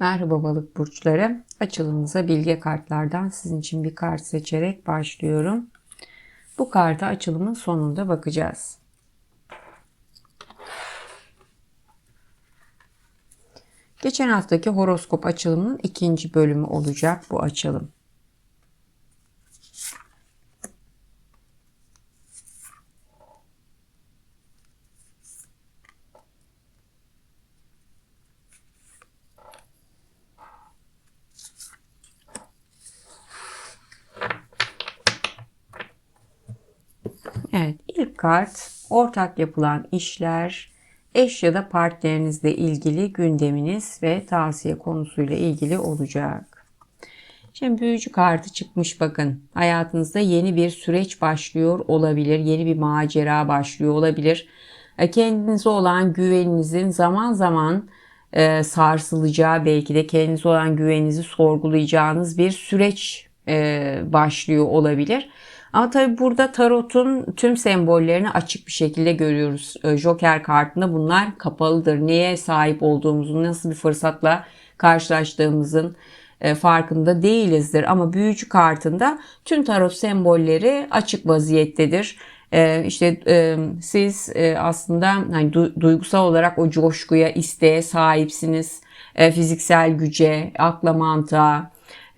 Merhaba balık burçları. Açılımımıza bilge kartlardan sizin için bir kart seçerek başlıyorum. Bu karta açılımın sonunda bakacağız. Geçen haftaki horoskop açılımının ikinci bölümü olacak bu açılım. Evet, ilk kart ortak yapılan işler, eş ya da partnerinizle ilgili gündeminiz ve tavsiye konusuyla ilgili olacak. Şimdi büyücü kartı çıkmış bakın. Hayatınızda yeni bir süreç başlıyor olabilir. Yeni bir macera başlıyor olabilir. E, kendinize olan güveninizin zaman zaman e, sarsılacağı belki de kendinize olan güveninizi sorgulayacağınız bir süreç e, başlıyor olabilir. Ama tabi burada tarotun tüm sembollerini açık bir şekilde görüyoruz. Ee, Joker kartında bunlar kapalıdır. Neye sahip olduğumuzun, nasıl bir fırsatla karşılaştığımızın e, farkında değilizdir. Ama büyücü kartında tüm tarot sembolleri açık vaziyettedir. Ee, işte e, siz e, aslında hani duygusal olarak o coşkuya, isteğe sahipsiniz. fiziksel güce, akla mantığa,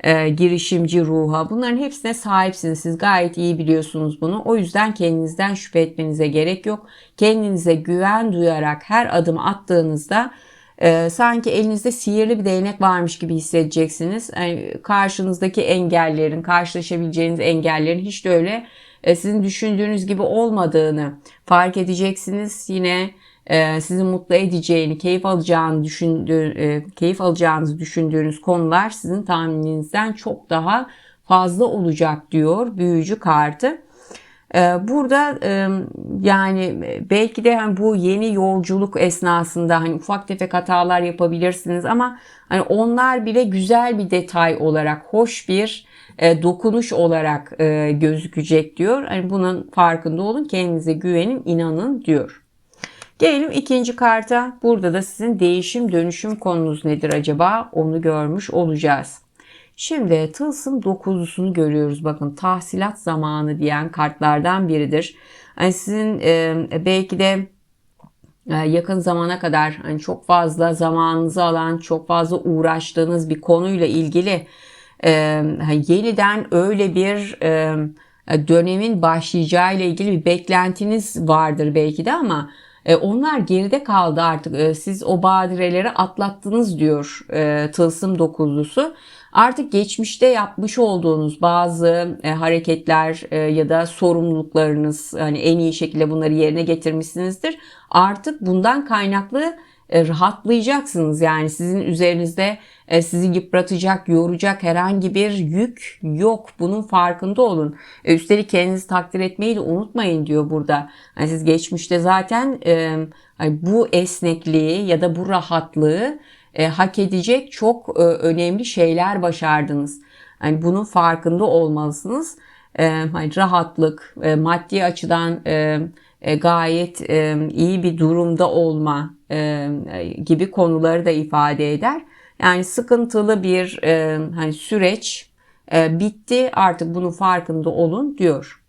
e, girişimci ruha bunların hepsine sahipsiniz. Siz gayet iyi biliyorsunuz bunu. O yüzden kendinizden şüphe etmenize gerek yok. Kendinize güven duyarak her adım attığınızda e, sanki elinizde sihirli bir değnek varmış gibi hissedeceksiniz. Yani karşınızdaki engellerin, karşılaşabileceğiniz engellerin hiç de öyle e, sizin düşündüğünüz gibi olmadığını fark edeceksiniz. Yine e, sizi mutlu edeceğini, keyif alacağını düşündüğü, e, keyif alacağınızı düşündüğünüz konular sizin tahmininizden çok daha fazla olacak diyor büyücü kartı. E, burada yani belki de hani bu yeni yolculuk esnasında hani ufak tefek hatalar yapabilirsiniz ama hani onlar bile güzel bir detay olarak, hoş bir dokunuş olarak gözükecek diyor. Hani bunun farkında olun, kendinize güvenin, inanın diyor. Gelelim ikinci karta. Burada da sizin değişim dönüşüm konunuz nedir acaba? Onu görmüş olacağız. Şimdi tılsım dokuzlusunu görüyoruz. Bakın tahsilat zamanı diyen kartlardan biridir. Yani sizin e, belki de e, yakın zamana kadar hani çok fazla zamanınızı alan, çok fazla uğraştığınız bir konuyla ilgili e, yeniden öyle bir e, dönemin başlayacağı ile ilgili bir beklentiniz vardır belki de ama e, onlar geride kaldı artık. E, siz o badireleri atlattınız diyor e, tılsım dokuzlusu. Artık geçmişte yapmış olduğunuz bazı hareketler ya da sorumluluklarınız hani en iyi şekilde bunları yerine getirmişsinizdir. Artık bundan kaynaklı rahatlayacaksınız. Yani sizin üzerinizde sizi yıpratacak, yoracak herhangi bir yük yok. Bunun farkında olun. Üstelik kendinizi takdir etmeyi de unutmayın diyor burada. Yani siz geçmişte zaten bu esnekliği ya da bu rahatlığı hak edecek çok önemli şeyler başardınız. Yani bunun farkında olmalısınız. Rahatlık, maddi açıdan gayet iyi bir durumda olma gibi konuları da ifade eder. Yani sıkıntılı bir e, hani süreç e, bitti artık bunun farkında olun diyor.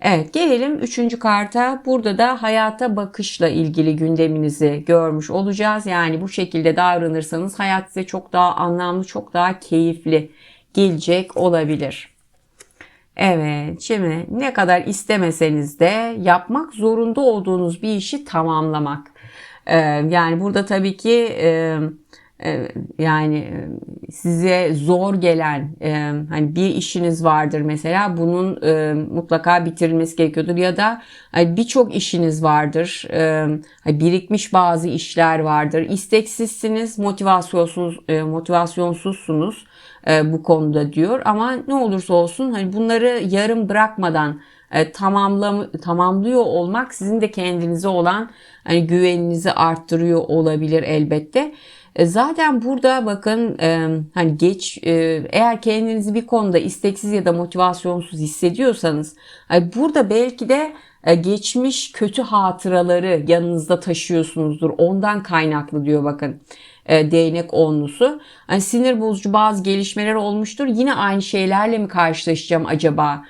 Evet gelelim üçüncü karta. Burada da hayata bakışla ilgili gündeminizi görmüş olacağız. Yani bu şekilde davranırsanız hayat size çok daha anlamlı, çok daha keyifli gelecek olabilir. Evet şimdi ne kadar istemeseniz de yapmak zorunda olduğunuz bir işi tamamlamak. Ee, yani burada tabii ki... E, yani size zor gelen hani bir işiniz vardır mesela bunun mutlaka bitirilmesi gerekiyordur. Ya da hani birçok işiniz vardır hani birikmiş bazı işler vardır. İsteksizsiniz motivasyonsuz motivasyonsuzsunuz bu konuda diyor. Ama ne olursa olsun hani bunları yarım bırakmadan tamamlam tamamlıyor olmak sizin de kendinize olan hani güveninizi arttırıyor olabilir elbette. E, zaten burada bakın e, hani geç e, eğer kendinizi bir konuda isteksiz ya da motivasyonsuz hissediyorsanız burada belki de geçmiş kötü hatıraları yanınızda taşıyorsunuzdur. Ondan kaynaklı diyor bakın. değnek onlusu. Hani sinir bozucu bazı gelişmeler olmuştur. Yine aynı şeylerle mi karşılaşacağım acaba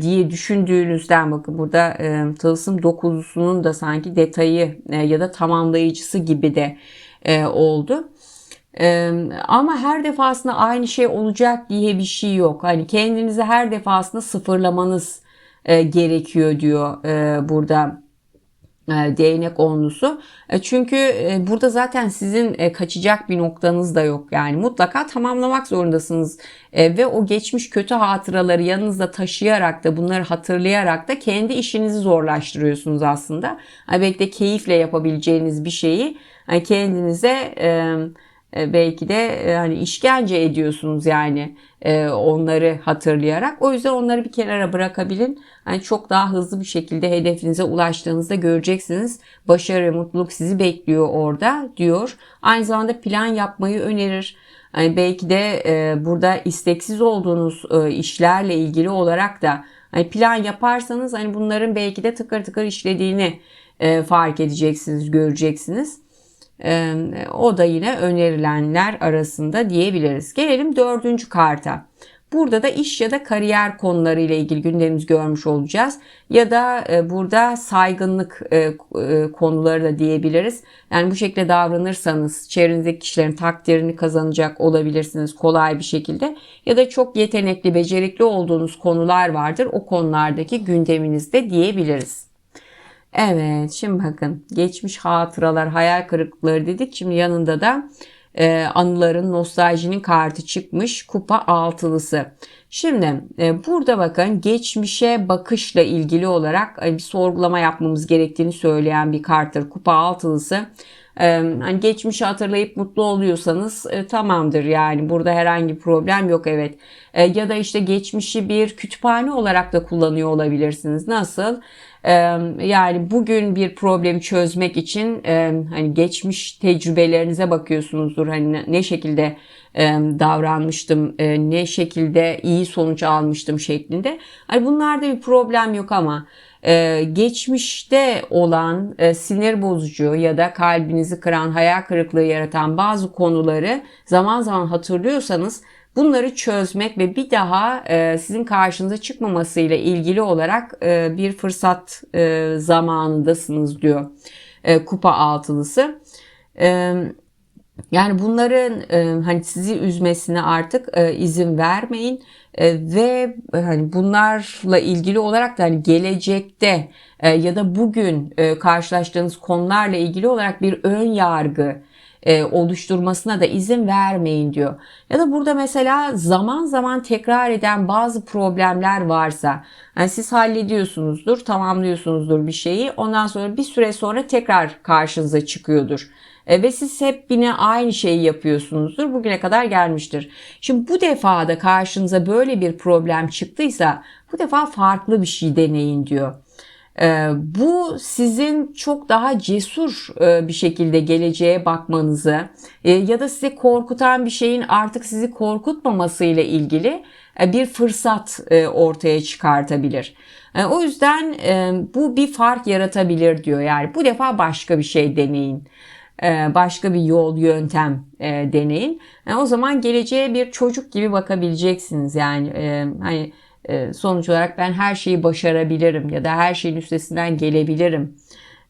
diye düşündüğünüzden bakın burada e, tılsım dokuzusunun da sanki detayı ya da tamamlayıcısı gibi de e, oldu. Ee, ama her defasında aynı şey olacak diye bir şey yok. Hani kendinizi her defasında sıfırlamanız e, gerekiyor diyor e, burada e, değnek onlusu. E, çünkü e, burada zaten sizin e, kaçacak bir noktanız da yok. Yani mutlaka tamamlamak zorundasınız. E, ve o geçmiş kötü hatıraları yanınızda taşıyarak da bunları hatırlayarak da kendi işinizi zorlaştırıyorsunuz aslında. Belki de keyifle yapabileceğiniz bir şeyi yani kendinize... E, e, belki de e, hani işkence ediyorsunuz yani e, onları hatırlayarak. O yüzden onları bir kenara bırakabilin. Hani çok daha hızlı bir şekilde hedefinize ulaştığınızda göreceksiniz. Başarı ve mutluluk sizi bekliyor orada diyor. Aynı zamanda plan yapmayı önerir. Hani belki de burada isteksiz olduğunuz işlerle ilgili olarak da hani plan yaparsanız hani bunların belki de tıkır tıkır işlediğini fark edeceksiniz, göreceksiniz. O da yine önerilenler arasında diyebiliriz. Gelelim dördüncü karta. Burada da iş ya da kariyer konuları ile ilgili gündemimiz görmüş olacağız. Ya da e, burada saygınlık e, e, konuları da diyebiliriz. Yani bu şekilde davranırsanız çevrenizdeki kişilerin takdirini kazanacak olabilirsiniz kolay bir şekilde. Ya da çok yetenekli, becerikli olduğunuz konular vardır. O konulardaki gündeminizde diyebiliriz. Evet şimdi bakın geçmiş hatıralar hayal kırıklıkları dedik. Şimdi yanında da e, anıların nostaljinin kartı çıkmış kupa altılısı. Şimdi e, burada bakın geçmişe bakışla ilgili olarak e, bir sorgulama yapmamız gerektiğini söyleyen bir karttır kupa altılısı. E, hani geçmişi hatırlayıp mutlu oluyorsanız e, tamamdır yani burada herhangi bir problem yok evet. E, ya da işte geçmişi bir kütüphane olarak da kullanıyor olabilirsiniz. Nasıl? Yani bugün bir problemi çözmek için hani geçmiş tecrübelerinize bakıyorsunuzdur. Hani ne şekilde davranmıştım, ne şekilde iyi sonuç almıştım şeklinde. Hani bunlarda bir problem yok ama geçmişte olan sinir bozucu ya da kalbinizi kıran, hayal kırıklığı yaratan bazı konuları zaman zaman hatırlıyorsanız Bunları çözmek ve bir daha e, sizin karşınıza çıkmamasıyla ilgili olarak e, bir fırsat e, zamanındasınız diyor kupa altılısı. Yani bunların hani sizi üzmesine artık izin vermeyin ve hani bunlarla ilgili olarak da hani gelecekte ya da bugün karşılaştığınız konularla ilgili olarak bir ön yargı e, oluşturmasına da izin vermeyin diyor. Ya da burada mesela zaman zaman tekrar eden bazı problemler varsa yani siz hallediyorsunuzdur, tamamlıyorsunuzdur bir şeyi. Ondan sonra bir süre sonra tekrar karşınıza çıkıyordur. E, ve siz hep yine aynı şeyi yapıyorsunuzdur. Bugüne kadar gelmiştir. Şimdi bu defa da karşınıza böyle bir problem çıktıysa bu defa farklı bir şey deneyin diyor. Ee, bu sizin çok daha cesur e, bir şekilde geleceğe bakmanızı e, ya da sizi korkutan bir şeyin artık sizi korkutmaması ile ilgili e, bir fırsat ortaya çıkartabilir. O yüzden bu bir fark yaratabilir diyor. Yani bu defa başka bir şey deneyin başka bir yol, yöntem deneyin. O zaman geleceğe bir çocuk gibi bakabileceksiniz. Yani hani e, sonuç olarak ben her şeyi başarabilirim ya da her şeyin üstesinden gelebilirim.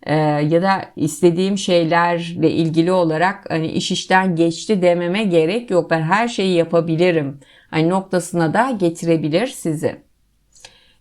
E, ya da istediğim şeylerle ilgili olarak hani iş işten geçti dememe gerek yok. Ben her şeyi yapabilirim. Hani noktasına da getirebilir sizi.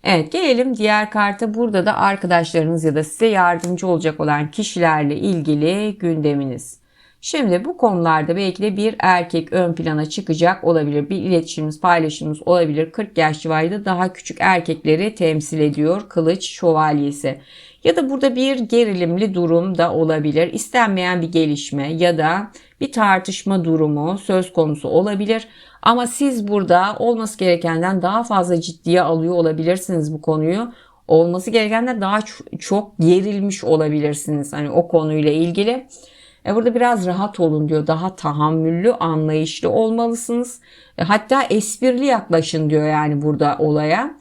Evet gelelim diğer karta. Burada da arkadaşlarınız ya da size yardımcı olacak olan kişilerle ilgili gündeminiz. Şimdi bu konularda belki de bir erkek ön plana çıkacak olabilir. Bir iletişimimiz, paylaşımımız olabilir. 40 yaş civarında daha küçük erkekleri temsil ediyor kılıç şövalyesi. Ya da burada bir gerilimli durum da olabilir. İstenmeyen bir gelişme ya da bir tartışma durumu söz konusu olabilir. Ama siz burada olması gerekenden daha fazla ciddiye alıyor olabilirsiniz bu konuyu. Olması gerekenden daha çok gerilmiş olabilirsiniz hani o konuyla ilgili. E burada biraz rahat olun diyor. Daha tahammüllü, anlayışlı olmalısınız. E hatta esprili yaklaşın diyor yani burada olaya.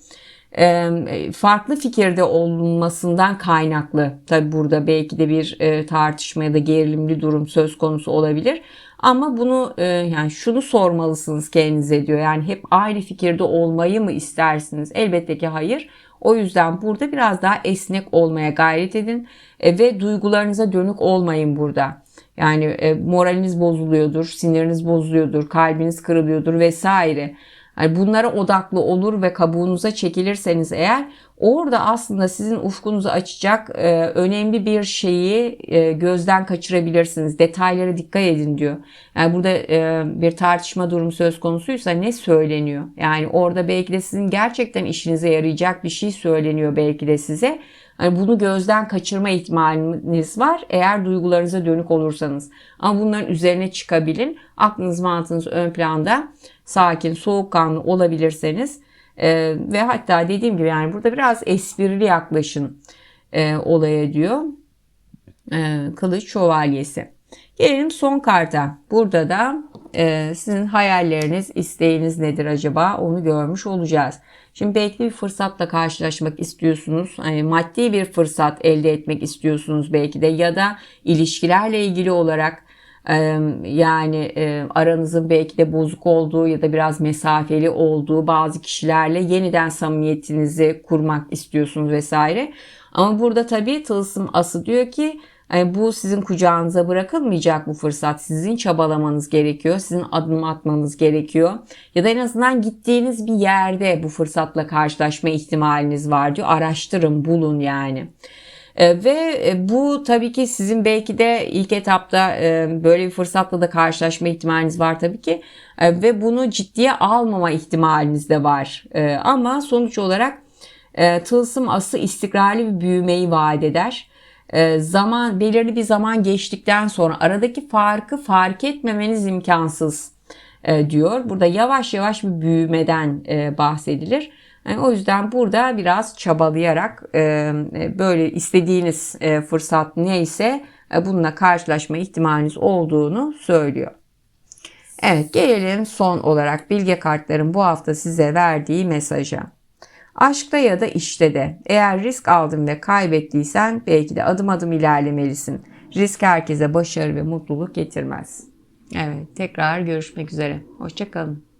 e, farklı fikirde olunmasından kaynaklı. Tabi burada belki de bir e, tartışma ya da gerilimli durum söz konusu olabilir. Ama bunu e, yani şunu sormalısınız kendinize diyor. Yani hep aynı fikirde olmayı mı istersiniz? Elbette ki hayır. O yüzden burada biraz daha esnek olmaya gayret edin e, ve duygularınıza dönük olmayın burada. Yani e, moraliniz bozuluyordur, siniriniz bozuluyordur, kalbiniz kırılıyordur vesaire. Yani bunlara odaklı olur ve kabuğunuza çekilirseniz eğer orada aslında sizin ufkunuzu açacak e, önemli bir şeyi e, gözden kaçırabilirsiniz. Detaylara dikkat edin diyor. Yani burada e, bir tartışma durumu söz konusuysa ne söyleniyor? Yani orada belki de sizin gerçekten işinize yarayacak bir şey söyleniyor belki de size. Yani bunu gözden kaçırma ihtimaliniz var eğer duygularınıza dönük olursanız. Ama bunların üzerine çıkabilin. Aklınız mantığınız ön planda sakin, soğukkanlı olabilirseniz e, ve hatta dediğim gibi yani burada biraz esprili yaklaşın e, olaya diyor. E, Kılıç Şövalyesi. Gelelim son karta. Burada da e, sizin hayalleriniz, isteğiniz nedir acaba onu görmüş olacağız. Şimdi belki bir fırsatla karşılaşmak istiyorsunuz. Yani maddi bir fırsat elde etmek istiyorsunuz belki de ya da ilişkilerle ilgili olarak yani aranızın belki de bozuk olduğu ya da biraz mesafeli olduğu bazı kişilerle yeniden samimiyetinizi kurmak istiyorsunuz vesaire. Ama burada tabii tılsım ası diyor ki bu sizin kucağınıza bırakılmayacak bu fırsat. Sizin çabalamanız gerekiyor. Sizin adım atmanız gerekiyor. Ya da en azından gittiğiniz bir yerde bu fırsatla karşılaşma ihtimaliniz var diyor. Araştırın, bulun yani. E, ve e, bu tabii ki sizin belki de ilk etapta e, böyle bir fırsatla da karşılaşma ihtimaliniz var tabii ki. E, ve bunu ciddiye almama ihtimaliniz de var. E, ama sonuç olarak e, tılsım ası istikrarlı bir büyümeyi vaat eder. Zaman belirli bir zaman geçtikten sonra aradaki farkı fark etmemeniz imkansız diyor. Burada yavaş yavaş bir büyümeden bahsedilir. Yani o yüzden burada biraz çabalayarak e, böyle istediğiniz e, fırsat neyse e, bununla karşılaşma ihtimaliniz olduğunu söylüyor. Evet gelelim son olarak bilge kartların bu hafta size verdiği mesaja. Aşkta ya da işte de eğer risk aldın ve kaybettiysen belki de adım adım ilerlemelisin. Risk herkese başarı ve mutluluk getirmez. Evet tekrar görüşmek üzere. Hoşçakalın.